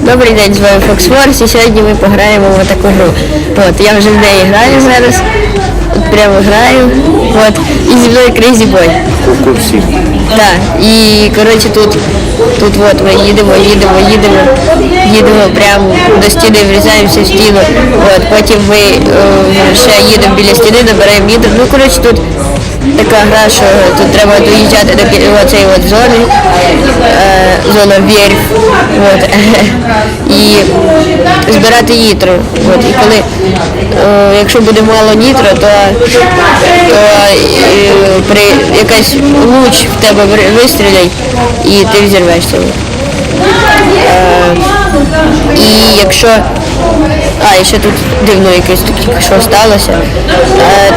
Добрий день, з вами Fox Force і сьогодні ми пограємо в таку гру. От, я вже в неї граю зараз. От прямо граю. От, і зі мною Crazy Boy. Курсі. Так, і коротше тут, тут от ми їдемо, їдемо, їдемо, їдемо прямо до стіни, врізаємося в стіну. От, потім ми е, ще їдемо біля стіни, набираємо нітро. Ну, коротше, тут така гра, що тут треба доїжджати до оцеї от зони, е, зона вірф. От, і збирати нітро. От, і коли, е, якщо буде мало нітро, то, то е, при якась луч в тебе вистрілять і ти взірвешся. Е, і якщо. А, і ще тут дивно якесь таке, що сталося. Е,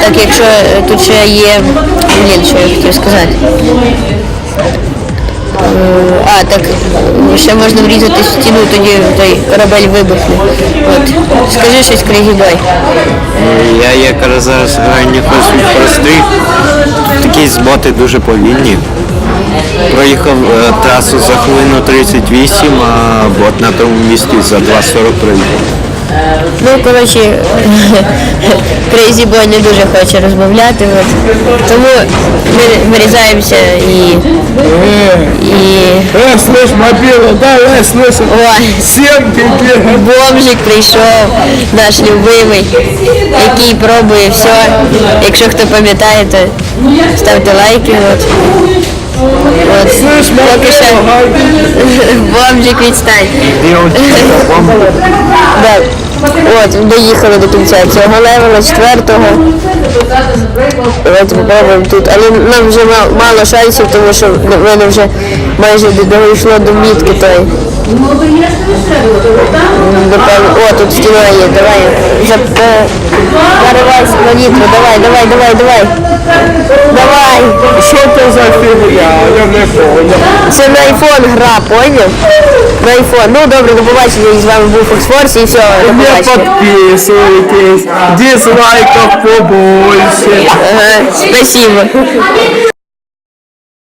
так якщо тут ще є. Блін, що я хотів сказати. Е, А, так е, ще можна врізати в стіну, тоді той корабель вибухне. От. Скажи щось Crazy Boy. Я якраз зараз граю не хочу простий. Такі боти дуже повільні. Проїхав е, трасу за хвилину 38, а бот на тому місці за 2.40 проїхав. Ну, коротше, Crazy Boy не дуже хоче розмовляти. От. Тому ми вирізаємося і... Э, слышь, мобила, да, э, слышь, Ой, семки, бомжик прийшов, наш любимий, який пробує все. Якщо хто пам'ятає, то ставте лайки. От. От. слышь, Поки що бомжик відстань. Да. От, доїхали до кінця цього левела, четвертого. Давайте попробуємо тут. Але нам вже мало, шансів, тому що в мене вже майже до- дійшло до мітки той. О, тут стіна є, давай. Е, на нітро, давай, давай, давай, давай. Давай. Что это за фигня? Я не понял. Це на айфон гра, поняв? На iPhone. Ну добре, до побачення. З вами був Фоксфорс і все, до Не побачення. подписывайтесь, дизлайков побольше. Ага, спасибо.